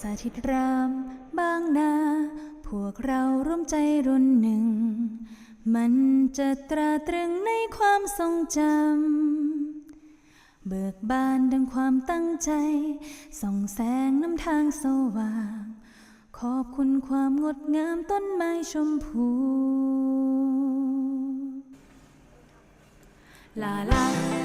สาธิตรามบางนา พวกเราร่วมใจรุ่นหนึ่ง มันจะตราตรึงในความทรงจำ เบิกบานดังความตั้งใจ ส่องแสงน้ำทางสว่าง ขอบคุณความงดงามต้นไม้ชมพู ลาลา